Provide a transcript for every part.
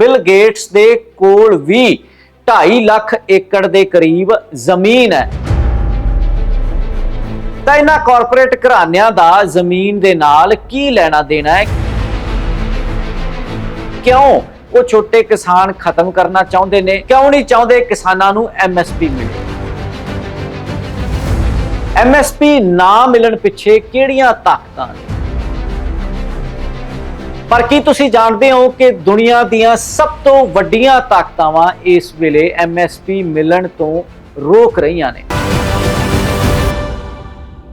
Bill Gates ਦੇ ਕੋਲ ਵੀ 2.5 ਲੱਖ ਏਕੜ ਦੇ ਕਰੀਬ ਜ਼ਮੀਨ ਹੈ। ਤਾਂ ਇਹਨਾਂ ਕਾਰਪੋਰੇਟ ਘਰਾਣਿਆਂ ਦਾ ਜ਼ਮੀਨ ਦੇ ਨਾਲ ਕੀ ਲੈਣਾ ਦੇਣਾ ਹੈ? ਕਿਉਂ ਉਹ ਛੋਟੇ ਕਿਸਾਨ ਖਤਮ ਕਰਨਾ ਚਾਹੁੰਦੇ ਨੇ? ਕਿਉਂ ਨਹੀਂ ਚਾਹੁੰਦੇ ਕਿਸਾਨਾਂ ਨੂੰ ਐਮਐਸਪੀ ਮਿਲੇ? ਐਮਐਸਪੀ ਨਾ ਮਿਲਣ ਪਿੱਛੇ ਕਿਹੜੀਆਂ ਤਾਕਤਾਂ ਨੇ? ਪਰ ਕੀ ਤੁਸੀਂ ਜਾਣਦੇ ਹੋ ਕਿ ਦੁਨੀਆ ਦੀਆਂ ਸਭ ਤੋਂ ਵੱਡੀਆਂ ਤਾਕਤਾਵਾਂ ਇਸ ਵੇਲੇ ਐਮਐਸਪੀ ਮਿਲਣ ਤੋਂ ਰੋਕ ਰਹੀਆਂ ਨੇ?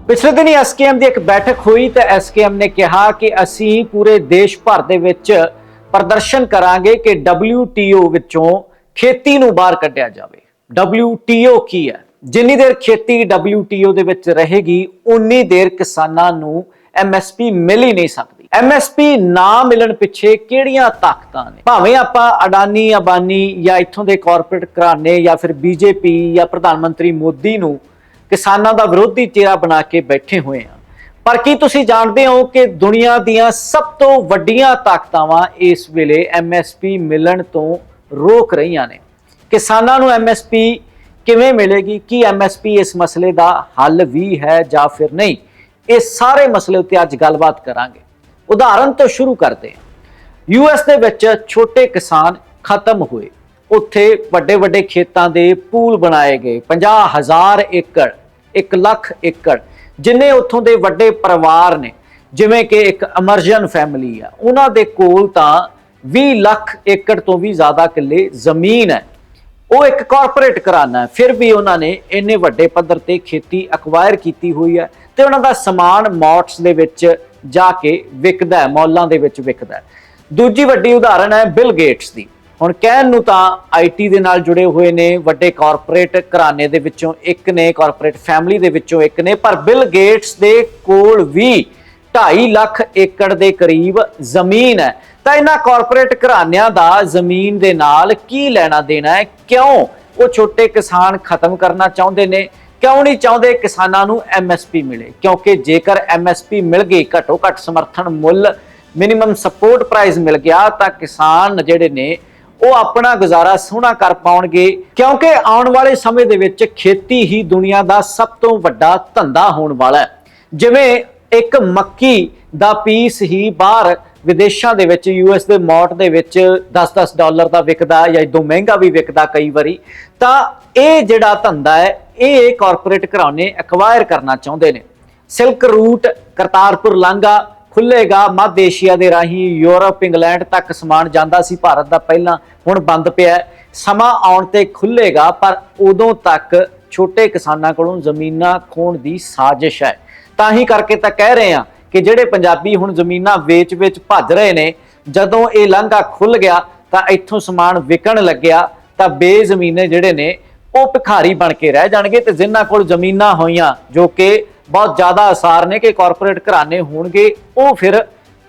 ਪਿਛਲੇ ਦਿਨੀ ਐਸਕੇਐਮ ਦੀ ਇੱਕ ਬੈਠਕ ਹੋਈ ਤੇ ਐਸਕੇਐਮ ਨੇ ਕਿਹਾ ਕਿ ਅਸੀਂ ਪੂਰੇ ਦੇਸ਼ ਭਰ ਦੇ ਵਿੱਚ ਪ੍ਰਦਰਸ਼ਨ ਕਰਾਂਗੇ ਕਿ WTO ਵਿੱਚੋਂ ਖੇਤੀ ਨੂੰ ਬਾਹਰ ਕੱਢਿਆ ਜਾਵੇ। WTO ਕੀ ਹੈ? ਜਿੰਨੀ ਦੇਰ ਖੇਤੀ WTO ਦੇ ਵਿੱਚ ਰਹੇਗੀ, ਉਨੀ ਦੇਰ ਕਿਸਾਨਾਂ ਨੂੰ MSP ਮਿਲ ਹੀ ਨਹੀਂ ਸਕਦੀ। MSP ਨਾ ਮਿਲਣ ਪਿੱਛੇ ਕਿਹੜੀਆਂ ਤਾਕਤਾਂ ਨੇ? ਭਾਵੇਂ ਆਪਾਂ ਅਡਾਨੀ, ਅਬਾਨੀ ਜਾਂ ਇੱਥੋਂ ਦੇ ਕਾਰਪੋਰੇਟ ਘਰਾਣੇ ਜਾਂ ਫਿਰ ਬੀਜੇਪੀ ਜਾਂ ਪ੍ਰਧਾਨ ਮੰਤਰੀ ਮੋਦੀ ਨੂੰ ਕਿਸਾਨਾਂ ਦਾ ਵਿਰੋਧੀ ਚਿਹਰਾ ਬਣਾ ਕੇ ਬੈਠੇ ਹੋਏ ਆ ਪਰ ਕੀ ਤੁਸੀਂ ਜਾਣਦੇ ਹੋ ਕਿ ਦੁਨੀਆ ਦੀਆਂ ਸਭ ਤੋਂ ਵੱਡੀਆਂ ਤਾਕਤਾਵਾਂ ਇਸ ਵੇਲੇ MSP ਮਿਲਣ ਤੋਂ ਰੋਕ ਰਹੀਆਂ ਨੇ? ਕਿਸਾਨਾਂ ਨੂੰ MSP ਕਿਵੇਂ ਮਿਲੇਗੀ? ਕੀ MSP ਇਸ ਮਸਲੇ ਦਾ ਹੱਲ ਵੀ ਹੈ ਜਾਂ ਫਿਰ ਨਹੀਂ? ਇਹ ਸਾਰੇ ਮਸਲੇ ਉੱਤੇ ਅੱਜ ਗੱਲਬਾਤ ਕਰਾਂਗੇ। ਉਦਾਹਰਨ ਤੋਂ ਸ਼ੁਰੂ ਕਰਦੇ ਹਾਂ। ਯੂਐਸ ਦੇ ਵਿੱਚ ਛੋਟੇ ਕਿਸਾਨ ਖਤਮ ਹੋਏ। ਉੱਥੇ ਵੱਡੇ ਵੱਡੇ ਖੇਤਾਂ ਦੇ ਪੂਲ ਬਣਾਏ ਗਏ। 50000 ਏਕੜ 1 ਲੱਖ ਏਕੜ, ਜਿੰਨੇ ਉੱਥੋਂ ਦੇ ਵੱਡੇ ਪਰਿਵਾਰ ਨੇ। ਜਿਵੇਂ ਕਿ ਇੱਕ ਅਮਰਜਨ ਫੈਮਿਲੀ ਆ। ਉਹਨਾਂ ਦੇ ਕੋਲ ਤਾਂ 20 ਲੱਖ ਏਕੜ ਤੋਂ ਵੀ ਜ਼ਿਆਦਾ ਕਿੱਲੇ ਜ਼ਮੀਨ ਹੈ। ਉਹ ਇੱਕ ਕਾਰਪੋਰੇਟ ਕਰਾਨਾ ਫਿਰ ਵੀ ਉਹਨਾਂ ਨੇ ਇੰਨੇ ਵੱਡੇ ਪੱਧਰ ਤੇ ਖੇਤੀ ਅਕਵਾਇਰ ਕੀਤੀ ਹੋਈ ਹੈ। ਤੇ ਉਹਨਾਂ ਦਾ ਸਮਾਨ ਮੌਟਸ ਦੇ ਵਿੱਚ ਜਾ ਕੇ ਵਿਕਦਾ ਹੈ, ਮੌਲਾਂ ਦੇ ਵਿੱਚ ਵਿਕਦਾ ਹੈ। ਦੂਜੀ ਵੱਡੀ ਉਦਾਹਰਣ ਹੈ ਬਿਲ ਗੇਟਸ ਦੀ। ਹੁਣ ਕਹਿਣ ਨੂੰ ਤਾਂ ਆਈਟੀ ਦੇ ਨਾਲ ਜੁੜੇ ਹੋਏ ਨੇ, ਵੱਡੇ ਕਾਰਪੋਰੇਟ ਘਰਾਣੇ ਦੇ ਵਿੱਚੋਂ ਇੱਕ ਨੇ, ਕਾਰਪੋਰੇਟ ਫੈਮਿਲੀ ਦੇ ਵਿੱਚੋਂ ਇੱਕ ਨੇ, ਪਰ ਬਿਲ ਗੇਟਸ ਦੇ ਕੋਲ ਵੀ 2.5 ਲੱਖ ਏਕੜ ਦੇ ਕਰੀਬ ਜ਼ਮੀਨ ਹੈ। ਤਾਂ ਇਹਨਾਂ ਕਾਰਪੋਰੇਟ ਘਰਾਣਿਆਂ ਦਾ ਜ਼ਮੀਨ ਦੇ ਨਾਲ ਕੀ ਲੈਣਾ ਦੇਣਾ ਹੈ? ਕਿਉਂ? ਉਹ ਛੋਟੇ ਕਿਸਾਨ ਖਤਮ ਕਰਨਾ ਚਾਹੁੰਦੇ ਨੇ ਕਿਉਂ ਨਹੀਂ ਚਾਹੁੰਦੇ ਕਿਸਾਨਾਂ ਨੂੰ ਐਮਐਸਪੀ ਮਿਲੇ? ਕਿਉਂਕਿ ਜੇਕਰ ਐਮਐਸਪੀ ਮਿਲ ਗਈ ਘੱਟੋ ਘੱਟ ਸਮਰਥਨ ਮੁੱਲ ਮਿਨੀਮਮ ਸਪੋਰਟ ਪ੍ਰਾਈਸ ਮਿਲ ਗਿਆ, ਤਾਂ ਕਿਸਾਨ ਜਿਹੜੇ ਨੇ, ਉਹ ਆਪਣਾ ਗੁਜ਼ਾਰਾ ਸੋਹਣਾ ਕਰ ਪਾਉਣਗੇ। ਕਿਉਂਕਿ ਆਉਣ ਵਾਲੇ ਸਮੇਂ ਦੇ ਵਿੱਚ ਖੇਤੀ ਹੀ ਦੁਨੀਆ ਦਾ ਸਭ ਤੋਂ ਵੱਡਾ ਧੰਦਾ ਹੋਣ ਵਾਲਾ ਹੈ। ਜਿਵੇਂ ਇੱਕ ਮੱਕੀ ਦਾ ਪੀਸ ਹੀ ਬਾਹਰ ਵਿਦੇਸ਼ਾਂ ਦੇ ਵਿੱਚ ਯੂਐਸ ਦੇ ਮੌਟ ਦੇ ਵਿੱਚ 10-10 ਡਾਲਰ ਦਾ ਵਿਕਦਾ ਜਾਂ ਇਦੋਂ ਮਹਿੰਗਾ ਵੀ ਵਿਕਦਾ ਕਈ ਵਾਰੀ, ਤਾਂ ਇਹ ਜਿਹੜਾ ਧੰਦਾ ਹੈ ਇਹ ਕਾਰਪੋਰੇਟ ਘਰਾਣੇ ਐਕਵਾਇਰ ਕਰਨਾ ਚਾਹੁੰਦੇ ਨੇ। ਸਿਲਕ ਰੂਟ ਕਰਤਾਰਪੁਰ ਲਾਂਘਾ ਖੁੱਲੇਗਾ ਮੱਧ ਏਸ਼ੀਆ ਦੇ ਰਾਹੀਂ ਯੂਰਪ, ਇੰਗਲੈਂਡ ਤੱਕ ਸਮਾਨ ਜਾਂਦਾ ਸੀ। ਭਾਰਤ ਦਾ ਪਹਿਲਾਂ ਹੁਣ ਬੰਦ ਪਿਆ ਸਮਾਂ ਆਉਣ ਤੇ ਖੁੱਲੇਗਾ ਪਰ ਉਦੋਂ ਤੱਕ ਛੋਟੇ ਕਿਸਾਨਾਂ ਕੋਲੋਂ ਜ਼ਮੀਨਾਂ ਖੋਣ ਦੀ ਸਾਜ਼ਿਸ਼ ਹੈ। ਤਾਂ ਹੀ ਕਰਕੇ ਤਾਂ ਕਹਿ ਰਹੇ ਆ ਕਿ ਜਿਹੜੇ ਪੰਜਾਬੀ ਹੁਣ ਜ਼ਮੀਨਾਂ ਵੇਚ-ਵੇਚ ਭੱਜ ਰਹੇ ਨੇ, ਜਦੋਂ ਇਹ ਲਾਂਘਾ ਖੁੱਲ ਗਿਆ ਤਾਂ ਇੱਥੋਂ ਸਮਾਨ ਵਿਕਣ ਲੱਗਿਆ ਤਾਂ ਬੇਜ਼ਮੀਨੇ ਜਿਹੜੇ ਨੇ ਉਹ ਭਿਖਾਰੀ ਬਣ ਕੇ ਰਹਿ ਜਾਣਗੇ ਤੇ ਜਿਨ੍ਹਾਂ ਕੋਲ ਜ਼ਮੀਨਾਂ ਹੋਈਆਂ, ਜੋ ਕਿ ਬਹੁਤ ਜ਼ਿਆਦਾ ਅਸਾਰ ਨੇ ਕਿ ਕਾਰਪੋਰੇਟ ਘਰਾਣੇ ਹੋਣਗੇ, ਉਹ ਫਿਰ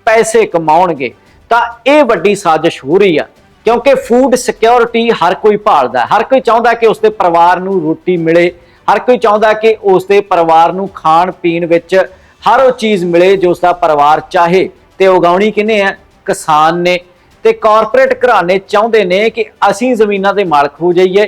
ਪੈਸੇ ਕਮਾਉਣਗੇ। ਤਾਂ ਇਹ ਵੱਡੀ ਸਾਜ਼ਿਸ਼ ਹੋ ਰਹੀ ਆ, ਕਿਉਂਕਿ ਫੂਡ ਸਿਕਿਉਰਿਟੀ ਹਰ ਕੋਈ ਭਾਲਦਾ ਹਰ ਕੋਈ ਚਾਹੁੰਦਾ ਕਿ ਉਸਦੇ ਪਰਿਵਾਰ ਨੂੰ ਰੋਟੀ ਮਿਲੇ, ਹਰ ਕੋਈ ਚਾਹੁੰਦਾ ਕਿ ਉਸਦੇ ਪਰਿਵਾਰ ਨੂੰ ਖਾਣ ਪੀਣ ਵਿੱਚ ਹਰ ਉਹ ਚੀਜ਼ ਮਿਲੇ ਜੋ ਉਸਦਾ ਪਰਿਵਾਰ ਚਾਹੇ, ਤੇ ਉਗਾਉਣੀ ਕਿਨੇ ਹੈ ਕਿਸਾਨ ਨੇ। ਤੇ ਕਾਰਪੋਰੇਟ ਘਰਾਣੇ ਚਾਹੁੰਦੇ ਨੇ ਕਿ ਅਸੀਂ ਜ਼ਮੀਨਾਂ ਦੇ ਮਾਲਕ ਹੋ ਜਾਈਏ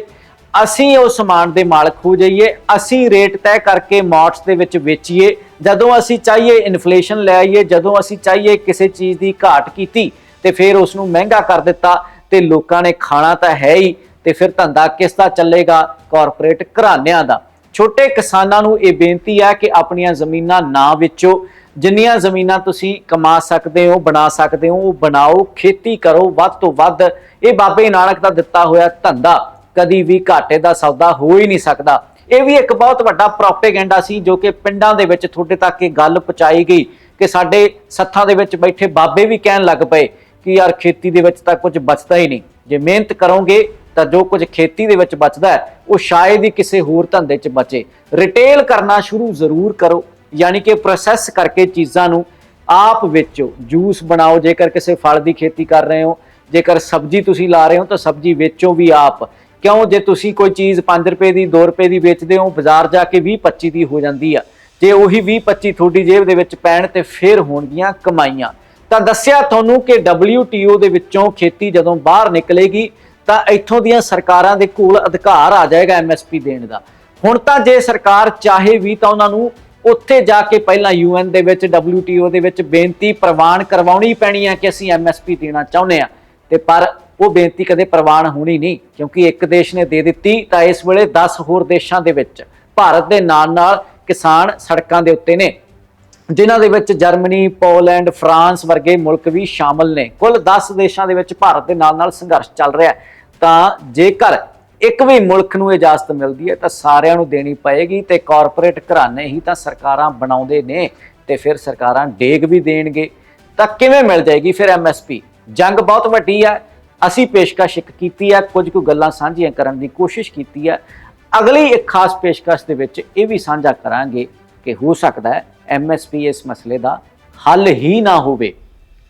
ਅਸੀਂ ਉਹ ਸਮਾਨ ਦੇ ਮਾਲਕ ਹੋ ਜਾਈਏ, ਅਸੀਂ ਰੇਟ ਤੈਅ ਕਰਕੇ ਮੌਟਸ ਦੇ ਵਿੱਚ ਵੇਚੀਏ। ਜਦੋਂ ਅਸੀਂ ਚਾਹੀਏ ਇਨਫਲੇਸ਼ਨ ਲੈ ਆਈਏ, ਜਦੋਂ ਅਸੀਂ ਚਾਹੀਏ ਕਿਸੇ ਚੀਜ਼ ਦੀ ਘਾਟ ਕੀਤੀ, ਤੇ ਫਿਰ ਉਸ ਨੂੰ ਮਹਿੰਗਾ ਕਰ ਦਿੱਤਾ, ਤੇ ਲੋਕਾਂ ਨੇ ਖਾਣਾ ਤਾਂ ਹੈ ਹੀ, ਤੇ ਫਿਰ ਧੰਦਾ ਕਿਸ ਦਾ ਚੱਲੇਗਾ? ਕਾਰਪੋਰੇਟ ਘਰਾਣਿਆਂ ਦਾ। ਛੋਟੇ ਕਿਸਾਨਾਂ ਨੂੰ ਇਹ ਬੇਨਤੀ ਹੈ ਕਿ ਆਪਣੀਆਂ ਜ਼ਮੀਨਾਂ ਨਾ ਵੇਚੋ। ਜਿੰਨੀਆਂ ਜ਼ਮੀਨਾਂ ਤੁਸੀਂ ਕਮਾ ਸਕਦੇ ਹੋ, ਬਣਾ ਸਕਦੇ ਹੋ, ਉਹ ਬਣਾਓ, ਖੇਤੀ ਕਰੋ, ਵੱਧ ਤੋਂ ਵੱਧ। ਇਹ ਬਾਬੇ ਨਾਨਕ ਦਾ ਦਿੱਤਾ ਹੋਇਆ ਧੰਦਾ। ਕਦੀ ਵੀ ਘਾਟੇ ਦਾ ਸੌਦਾ ਹੋ ਹੀ ਨਹੀਂ ਸਕਦਾ। ਇਹ ਵੀ ਇੱਕ ਬਹੁਤ ਵੱਡਾ ਪ੍ਰੋਪੇਗੈਂਡਾ ਸੀ, ਜੋ ਕਿ ਪਿੰਡਾਂ ਦੇ ਵਿੱਚ ਤੁਹਾਡੇ ਤੱਕ ਇਹ ਗੱਲ ਪਹੁੰਚਾਈ ਗਈ ਕਿ ਸਾਡੇ ਸੱਥਾਂ ਦੇ ਵਿੱਚ ਬੈਠੇ ਬਾਬੇ ਵੀ ਕਹਿਣ ਲੱਗ ਪਏ ਕਿ ਯਾਰ ਖੇਤੀ ਦੇ ਵਿੱਚ ਤਾਂ ਕੁਝ ਬਚਦਾ ਹੀ ਨਹੀਂ। ਜੇ ਮਿਹਨਤ ਕਰੋਗੇ ਤਾਂ ਜੋ ਕੁਝ ਖੇਤੀ ਦੇ ਵਿੱਚ ਬਚਦਾ ਹੈ, ਉਹ ਸ਼ਾਇਦ ਹੀ ਕਿਸੇ ਹੋਰ ਧੰਦੇ 'ਚ ਬਚੇ। ਰਿਟੇਲ ਕਰਨਾ ਸ਼ੁਰੂ ਜ਼ਰੂਰ ਕਰੋ, ਯਾਨੀ ਕਿ ਪ੍ਰੋਸੈਸ ਕਰਕੇ ਚੀਜ਼ਾਂ ਨੂੰ ਆਪ ਵੇਚੋ। ਜੂਸ ਬਣਾਓ, ਜੇਕਰ ਕਿਸੇ ਫਲ ਦੀ ਖੇਤੀ ਕਰ ਰਹੇ ਹੋ, ਜੇਕਰ ਸਬਜ਼ੀ ਤੁਸੀਂ ਲਾ ਰਹੇ ਹੋ ਤਾਂ ਸਬਜ਼ੀ ਵੇਚੋ ਵੀ ਆਪ। ਕਿਉਂ? ਜੇ ਤੁਸੀਂ ਕੋਈ ਚੀਜ਼ 5 ਰੁਪਏ ਦੀ 2 ਰੁਪਏ ਦੀ ਵੇਚਦੇ ਹੋ, ਬਾਜ਼ਾਰ ਜਾ ਕੇ 20 25 ਦੀ ਹੋ ਜਾਂਦੀ ਆ। ਜੇ ਉਹੀ 20 25 ਤੁਹਾਡੀ ਜੇਬ ਦੇ ਵਿੱਚ ਪੈਣ ਤੇ ਫੇਰ ਹੋਣਗੀਆਂ ਕਮਾਈਆਂ। ਤਾਂ ਦੱਸਿਆ ਤੁਹਾਨੂੰ ਕਿ WTO ਦੇ ਵਿੱਚੋਂ ਖੇਤੀ ਜਦੋਂ ਬਾਹਰ ਨਿਕਲੇਗੀ, ਤਾਂ ਇੱਥੋਂ ਦੀਆਂ ਸਰਕਾਰਾਂ ਦੇ ਕੋਲ ਅਧਿਕਾਰ ਆ ਜਾਏਗਾ MSP ਦੇਣ ਦਾ। ਹੁਣ ਤਾਂ ਜੇ ਸਰਕਾਰ ਚਾਹੇ ਵੀ ਤਾਂ ਉਹਨਾਂ ਨੂੰ ਉੱਥੇ ਜਾ ਕੇ ਪਹਿਲਾਂ UN ਦੇ ਵਿੱਚ WTO ਦੇ ਵਿੱਚ ਬੇਨਤੀ ਪ੍ਰਵਾਨ ਕਰਵਾਉਣੀ ਪੈਣੀ ਹੈ ਕਿ ਅਸੀਂ MSP ਦੇਣਾ ਚਾਹੁੰਦੇ ਆ। ਤੇ ਪਰ ਉਹ ਬੇਨਤੀ ਕਦੇ ਪ੍ਰਵਾਨ ਹੋਣੀ ਨਹੀਂ ਕਿਉਂਕਿ ਇੱਕ ਦੇਸ਼ ਨੇ ਦੇ ਦਿੱਤੀ ਤਾਂ ਇਸ ਵੇਲੇ 10 ਹੋਰ ਦੇਸ਼ਾਂ ਦੇ ਵਿੱਚ ਭਾਰਤ ਦੇ ਨਾਲ ਨਾਲ ਕਿਸਾਨ ਸੜਕਾਂ ਦੇ ਉੱਤੇ ਨੇ। ਜਿਨ੍ਹਾਂ ਦੇ ਵਿੱਚ ਜਰਮਨੀ, ਪੋਲੈਂਡ, ਫਰਾਂਸ ਵਰਗੇ ਮੁਲਕ ਵੀ ਸ਼ਾਮਲ ਨੇ। ਕੁੱਲ 10 ਦੇਸ਼ਾਂ ਦੇ ਵਿੱਚ ਭਾਰਤ ਦੇ ਨਾਲ-ਨਾਲ ਸੰਘਰਸ਼ ਚੱਲ ਰਿਹਾ ਤਾਂ ਜੇਕਰ ਇੱਕ ਵੀ ਮੁਲਕ ਨੂੰ ਇਜਾਜ਼ਤ ਮਿਲਦੀ ਹੈ ਤਾਂ ਸਾਰਿਆਂ ਨੂੰ ਦੇਣੀ ਪਏਗੀ ਤੇ ਕਾਰਪੋਰੇਟ ਘਰਾਣੇ ਹੀ ਤਾਂ ਸਰਕਾਰਾਂ ਬਣਾਉਂਦੇ ਨੇ ਤੇ ਫਿਰ ਸਰਕਾਰਾਂ ਡੇਗ ਵੀ ਦੇਣਗੇ। ਤਾਂ ਕਿਵੇਂ ਮਿਲ ਜਾਏਗੀ ਫਿਰ ਐਮਐਸਪੀ ਜੰਗ ਬਹੁਤ ਵੱਡੀ ਹੈ। ਅਸੀਂ ਪੇਸ਼ਕਸ਼ ਇੱਕ ਕੀਤੀ ਹੈ, ਕੁਝ ਕੁ ਗੱਲਾਂ ਸਾਂਝੀਆਂ ਕਰਨ ਦੀ ਕੋਸ਼ਿਸ਼ ਕੀਤੀ ਹੈ। ਅਗਲੀ ਇੱਕ ਖਾਸ ਪੇਸ਼ਕਸ਼ ਦੇ ਵਿੱਚ ਇਹ ਵੀ ਸਾਂਝਾ ਕਰਾਂਗੇ ਕਿ ਹੋ ਸਕਦਾ ਹੈ ਐਮਐਸਪੀ ਇਸ ਮਸਲੇ ਦਾ ਹੱਲ ਹੀ ਨਾ ਹੋਵੇ।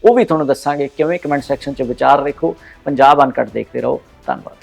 ਉਹ ਵੀ ਤੁਹਾਨੂੰ ਦੱਸਾਂਗੇ, ਕਿਵੇਂ ਕਮੈਂਟ ਸੈਕਸ਼ਨ 'ਚ ਵਿਚਾਰ ਰੱਖੋ। ਪੰਜਾਬ ਅਨਕਟ ਦੇਖਦੇ ਰਹੋ। ਧੰਨਵਾਦ।